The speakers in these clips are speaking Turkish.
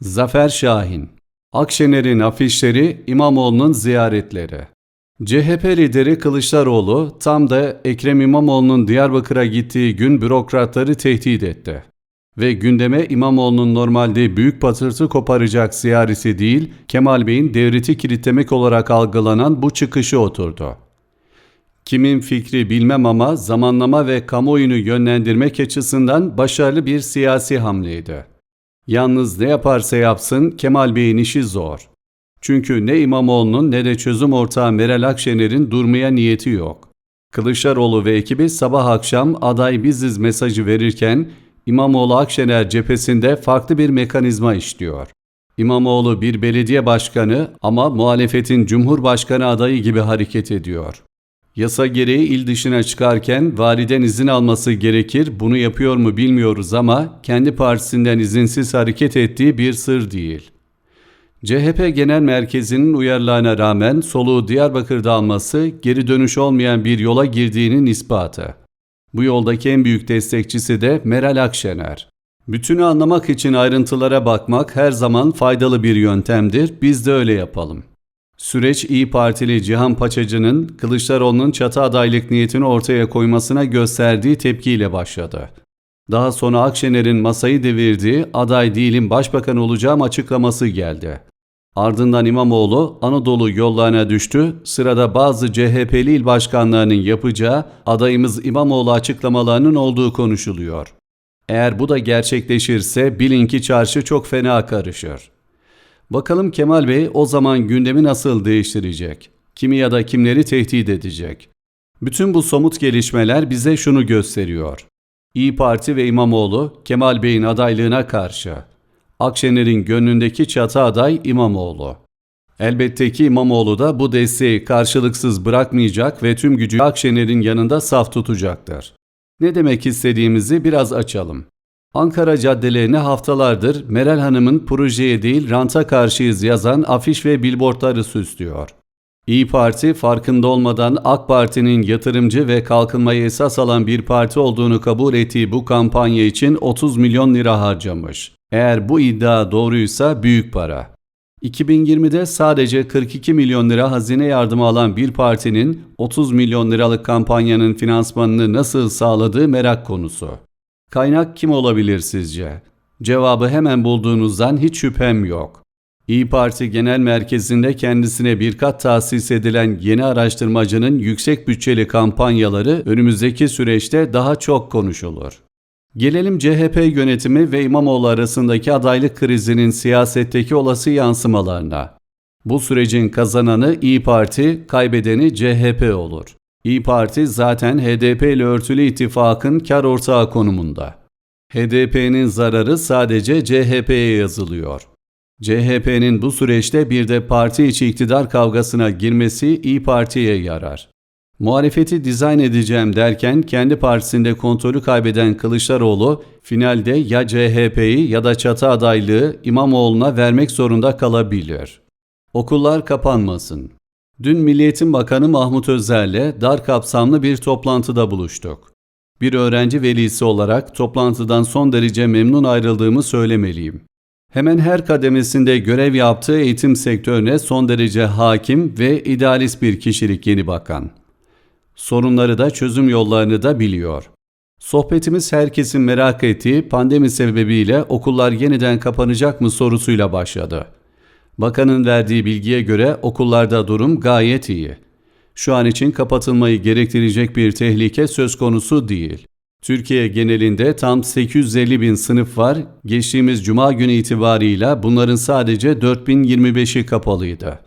Zafer Şahin Akşener'in afişleri, İmamoğlu'nun ziyaretleri. CHP lideri Kılıçdaroğlu tam da Ekrem İmamoğlu'nun Diyarbakır'a gittiği gün bürokratları tehdit etti. Ve gündeme İmamoğlu'nun normalde büyük patırtı koparacak ziyareti değil, Kemal Bey'in devreti kilitlemek olarak algılanan bu çıkışı oturdu. Kimin fikri bilmem ama zamanlama ve kamuoyunu yönlendirmek açısından başarılı bir siyasi hamleydi. Yalnız ne yaparsa yapsın Kemal Bey'in işi zor. Çünkü ne İmamoğlu'nun ne de çözüm ortağı Meral Akşener'in durmaya niyeti yok. Kılıçdaroğlu ve ekibi sabah akşam aday biziz mesajı verirken İmamoğlu Akşener cephesinde farklı bir mekanizma işliyor. İmamoğlu bir belediye başkanı ama muhalefetin cumhurbaşkanı adayı gibi hareket ediyor. Yasa gereği il dışına çıkarken validen izin alması gerekir. Bunu yapıyor mu bilmiyoruz ama kendi partisinden izinsiz hareket ettiği bir sır değil. CHP Genel Merkezi'nin uyarılarına rağmen soluğu Diyarbakır'da alması geri dönüş olmayan bir yola girdiğinin ispatı. Bu yoldaki en büyük destekçisi de Meral Akşener. Bütünü anlamak için ayrıntılara bakmak her zaman faydalı bir yöntemdir. Biz de öyle yapalım. Süreç İyi Partili Cihan Paçacı'nın Kılıçdaroğlu'nun çatı adaylık niyetini ortaya koymasına gösterdiği tepkiyle başladı. Daha sonra Akşener'in masayı devirdiği aday değilim başbakan olacağım açıklaması geldi. Ardından İmamoğlu Anadolu yollarına düştü. Sırada bazı CHP'li il başkanlarının yapacağı adayımız İmamoğlu açıklamalarının olduğu konuşuluyor. Eğer bu da gerçekleşirse bilin ki çarşı çok fena karışır. Bakalım Kemal Bey o zaman gündemi nasıl değiştirecek? Kimi ya da kimleri tehdit edecek? Bütün bu somut gelişmeler bize şunu gösteriyor. İyi Parti ve İmamoğlu Kemal Bey'in adaylığına karşı. Akşener'in gönlündeki çatı aday İmamoğlu. Elbette ki İmamoğlu da bu desteği karşılıksız bırakmayacak ve tüm gücü Akşener'in yanında saf tutacaktır. Ne demek istediğimizi biraz açalım. Ankara caddelerine haftalardır Meral Hanım'ın projeye değil ranta karşıyız yazan afiş ve billboardları süslüyor. İyi Parti farkında olmadan AK Parti'nin yatırımcı ve kalkınmayı esas alan bir parti olduğunu kabul ettiği bu kampanya için 30 milyon lira harcamış. Eğer bu iddia doğruysa büyük para. 2020'de sadece 42 milyon lira hazine yardımı alan bir partinin 30 milyon liralık kampanyanın finansmanını nasıl sağladığı merak konusu. Kaynak kim olabilir sizce? Cevabı hemen bulduğunuzdan hiç şüphem yok. İyi Parti Genel Merkezi'nde kendisine bir kat tahsis edilen yeni araştırmacının yüksek bütçeli kampanyaları önümüzdeki süreçte daha çok konuşulur. Gelelim CHP yönetimi ve İmamoğlu arasındaki adaylık krizinin siyasetteki olası yansımalarına. Bu sürecin kazananı İyi Parti, kaybedeni CHP olur. İyi Parti zaten HDP ile örtülü ittifakın kar ortağı konumunda. HDP'nin zararı sadece CHP'ye yazılıyor. CHP'nin bu süreçte bir de parti içi iktidar kavgasına girmesi İyi Parti'ye yarar. Muhalefeti dizayn edeceğim derken kendi partisinde kontrolü kaybeden Kılıçdaroğlu finalde ya CHP'yi ya da çatı adaylığı İmamoğlu'na vermek zorunda kalabilir. Okullar kapanmasın. Dün Milliyetin Bakanı Mahmut Özer'le dar kapsamlı bir toplantıda buluştuk. Bir öğrenci velisi olarak toplantıdan son derece memnun ayrıldığımı söylemeliyim. Hemen her kademesinde görev yaptığı eğitim sektörüne son derece hakim ve idealist bir kişilik yeni bakan. Sorunları da çözüm yollarını da biliyor. Sohbetimiz herkesin merak ettiği pandemi sebebiyle okullar yeniden kapanacak mı sorusuyla başladı. Bakanın verdiği bilgiye göre okullarda durum gayet iyi. Şu an için kapatılmayı gerektirecek bir tehlike söz konusu değil. Türkiye genelinde tam 850 bin sınıf var. Geçtiğimiz cuma günü itibarıyla bunların sadece 4025'i kapalıydı.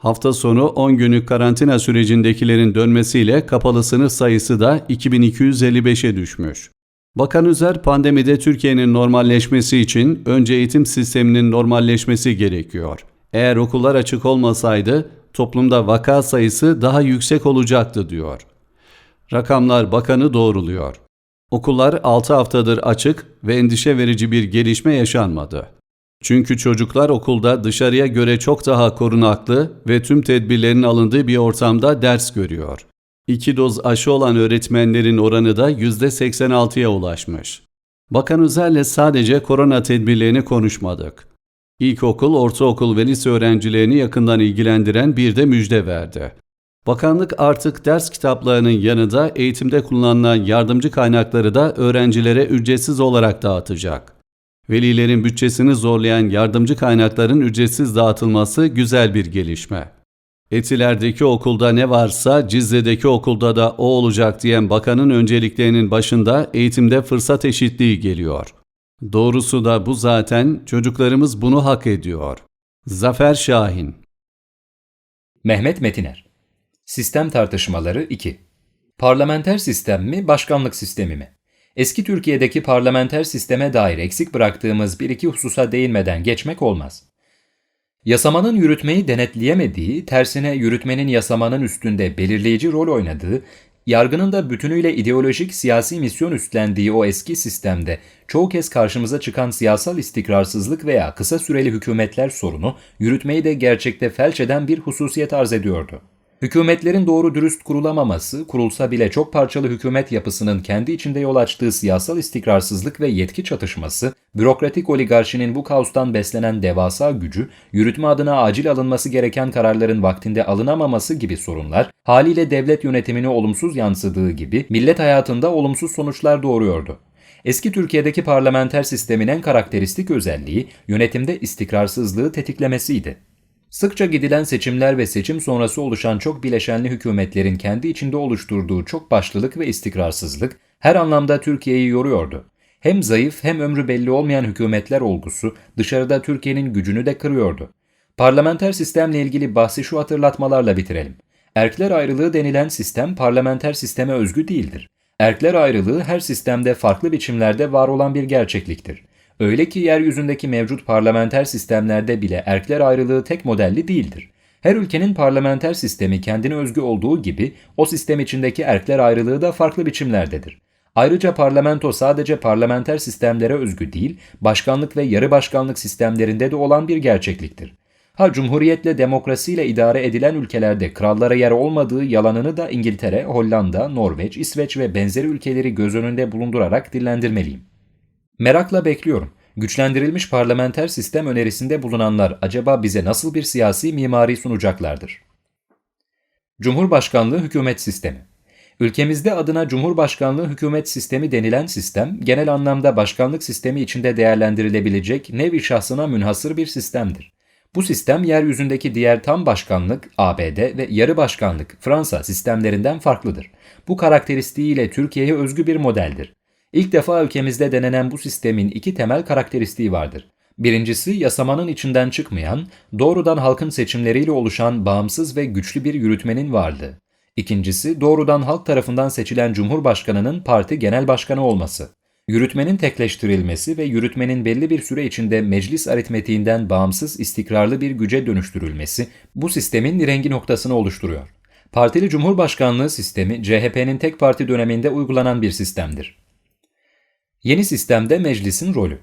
Hafta sonu 10 günlük karantina sürecindekilerin dönmesiyle kapalı sınıf sayısı da 2255'e düşmüş. Bakan Üzer pandemide Türkiye'nin normalleşmesi için önce eğitim sisteminin normalleşmesi gerekiyor. Eğer okullar açık olmasaydı toplumda vaka sayısı daha yüksek olacaktı diyor. Rakamlar bakanı doğruluyor. Okullar 6 haftadır açık ve endişe verici bir gelişme yaşanmadı. Çünkü çocuklar okulda dışarıya göre çok daha korunaklı ve tüm tedbirlerin alındığı bir ortamda ders görüyor. İki doz aşı olan öğretmenlerin oranı da %86'ya ulaşmış. Bakan Üzer'le sadece korona tedbirlerini konuşmadık. İlkokul, ortaokul ve lise öğrencilerini yakından ilgilendiren bir de müjde verdi. Bakanlık artık ders kitaplarının yanında eğitimde kullanılan yardımcı kaynakları da öğrencilere ücretsiz olarak dağıtacak. Velilerin bütçesini zorlayan yardımcı kaynakların ücretsiz dağıtılması güzel bir gelişme. Etiler'deki okulda ne varsa Cizre'deki okulda da o olacak diyen bakanın önceliklerinin başında eğitimde fırsat eşitliği geliyor. Doğrusu da bu zaten çocuklarımız bunu hak ediyor. Zafer Şahin Mehmet Metiner Sistem tartışmaları 2 Parlamenter sistem mi, başkanlık sistemi mi? Eski Türkiye'deki parlamenter sisteme dair eksik bıraktığımız bir iki hususa değinmeden geçmek olmaz. Yasamanın yürütmeyi denetleyemediği, tersine yürütmenin yasamanın üstünde belirleyici rol oynadığı, yargının da bütünüyle ideolojik siyasi misyon üstlendiği o eski sistemde çoğu kez karşımıza çıkan siyasal istikrarsızlık veya kısa süreli hükümetler sorunu yürütmeyi de gerçekte felç eden bir hususiyet arz ediyordu. Hükümetlerin doğru dürüst kurulamaması, kurulsa bile çok parçalı hükümet yapısının kendi içinde yol açtığı siyasal istikrarsızlık ve yetki çatışması, bürokratik oligarşinin bu kaostan beslenen devasa gücü, yürütme adına acil alınması gereken kararların vaktinde alınamaması gibi sorunlar, haliyle devlet yönetimini olumsuz yansıdığı gibi millet hayatında olumsuz sonuçlar doğuruyordu. Eski Türkiye'deki parlamenter sistemin en karakteristik özelliği yönetimde istikrarsızlığı tetiklemesiydi. Sıkça gidilen seçimler ve seçim sonrası oluşan çok bileşenli hükümetlerin kendi içinde oluşturduğu çok başlılık ve istikrarsızlık her anlamda Türkiye'yi yoruyordu. Hem zayıf hem ömrü belli olmayan hükümetler olgusu dışarıda Türkiye'nin gücünü de kırıyordu. Parlamenter sistemle ilgili bahsi şu hatırlatmalarla bitirelim. Erkler ayrılığı denilen sistem parlamenter sisteme özgü değildir. Erkler ayrılığı her sistemde farklı biçimlerde var olan bir gerçekliktir. Öyle ki yeryüzündeki mevcut parlamenter sistemlerde bile erkler ayrılığı tek modelli değildir. Her ülkenin parlamenter sistemi kendine özgü olduğu gibi o sistem içindeki erkler ayrılığı da farklı biçimlerdedir. Ayrıca parlamento sadece parlamenter sistemlere özgü değil, başkanlık ve yarı başkanlık sistemlerinde de olan bir gerçekliktir. Ha cumhuriyetle demokrasiyle idare edilen ülkelerde krallara yer olmadığı yalanını da İngiltere, Hollanda, Norveç, İsveç ve benzeri ülkeleri göz önünde bulundurarak dillendirmeliyim. Merakla bekliyorum. Güçlendirilmiş parlamenter sistem önerisinde bulunanlar acaba bize nasıl bir siyasi mimari sunacaklardır? Cumhurbaşkanlığı hükümet sistemi Ülkemizde adına Cumhurbaşkanlığı hükümet sistemi denilen sistem, genel anlamda başkanlık sistemi içinde değerlendirilebilecek nevi şahsına münhasır bir sistemdir. Bu sistem yeryüzündeki diğer tam başkanlık, ABD ve yarı başkanlık, Fransa sistemlerinden farklıdır. Bu karakteristiğiyle Türkiye'ye özgü bir modeldir. İlk defa ülkemizde denenen bu sistemin iki temel karakteristiği vardır. Birincisi yasamanın içinden çıkmayan, doğrudan halkın seçimleriyle oluşan bağımsız ve güçlü bir yürütmenin varlığı. İkincisi doğrudan halk tarafından seçilen Cumhurbaşkanının parti genel başkanı olması. Yürütmenin tekleştirilmesi ve yürütmenin belli bir süre içinde meclis aritmetiğinden bağımsız istikrarlı bir güce dönüştürülmesi bu sistemin rengi noktasını oluşturuyor. Partili Cumhurbaşkanlığı sistemi CHP'nin tek parti döneminde uygulanan bir sistemdir. Yeni sistemde meclisin rolü.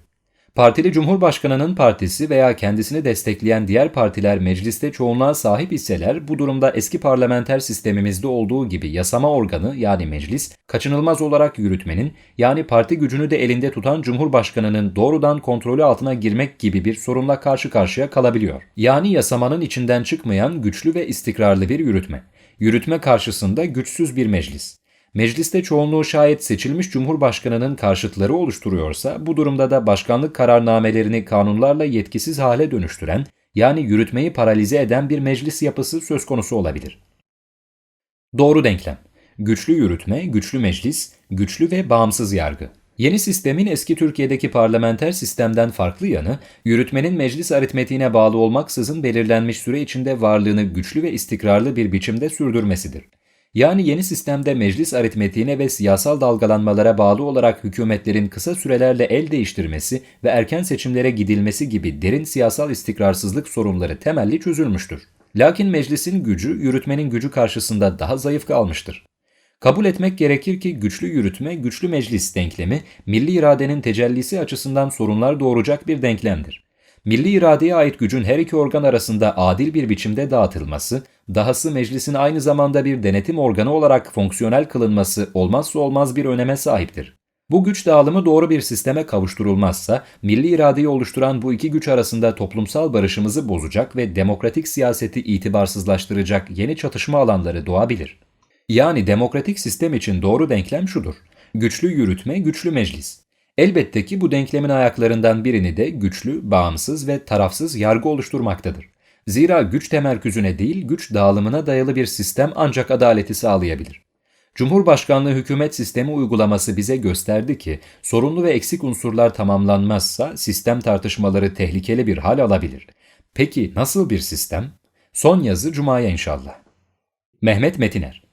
Partili Cumhurbaşkanının partisi veya kendisini destekleyen diğer partiler mecliste çoğunluğa sahip iseler bu durumda eski parlamenter sistemimizde olduğu gibi yasama organı yani meclis kaçınılmaz olarak yürütmenin yani parti gücünü de elinde tutan Cumhurbaşkanının doğrudan kontrolü altına girmek gibi bir sorunla karşı karşıya kalabiliyor. Yani yasamanın içinden çıkmayan güçlü ve istikrarlı bir yürütme. Yürütme karşısında güçsüz bir meclis. Mecliste çoğunluğu şayet seçilmiş Cumhurbaşkanının karşıtları oluşturuyorsa bu durumda da başkanlık kararnamelerini kanunlarla yetkisiz hale dönüştüren yani yürütmeyi paralize eden bir meclis yapısı söz konusu olabilir. Doğru denklem. Güçlü yürütme, güçlü meclis, güçlü ve bağımsız yargı. Yeni sistemin eski Türkiye'deki parlamenter sistemden farklı yanı, yürütmenin meclis aritmetiğine bağlı olmaksızın belirlenmiş süre içinde varlığını güçlü ve istikrarlı bir biçimde sürdürmesidir. Yani yeni sistemde meclis aritmetiğine ve siyasal dalgalanmalara bağlı olarak hükümetlerin kısa sürelerle el değiştirmesi ve erken seçimlere gidilmesi gibi derin siyasal istikrarsızlık sorunları temelli çözülmüştür. Lakin meclisin gücü yürütmenin gücü karşısında daha zayıf kalmıştır. Kabul etmek gerekir ki güçlü yürütme, güçlü meclis denklemi milli iradenin tecellisi açısından sorunlar doğuracak bir denklemdir. Milli iradeye ait gücün her iki organ arasında adil bir biçimde dağıtılması, dahası meclisin aynı zamanda bir denetim organı olarak fonksiyonel kılınması olmazsa olmaz bir öneme sahiptir. Bu güç dağılımı doğru bir sisteme kavuşturulmazsa, milli iradeyi oluşturan bu iki güç arasında toplumsal barışımızı bozacak ve demokratik siyaseti itibarsızlaştıracak yeni çatışma alanları doğabilir. Yani demokratik sistem için doğru denklem şudur. Güçlü yürütme, güçlü meclis. Elbette ki bu denklemin ayaklarından birini de güçlü, bağımsız ve tarafsız yargı oluşturmaktadır. Zira güç temerküzüne değil, güç dağılımına dayalı bir sistem ancak adaleti sağlayabilir. Cumhurbaşkanlığı hükümet sistemi uygulaması bize gösterdi ki sorunlu ve eksik unsurlar tamamlanmazsa sistem tartışmaları tehlikeli bir hal alabilir. Peki nasıl bir sistem? Son yazı Cuma'ya inşallah. Mehmet Metiner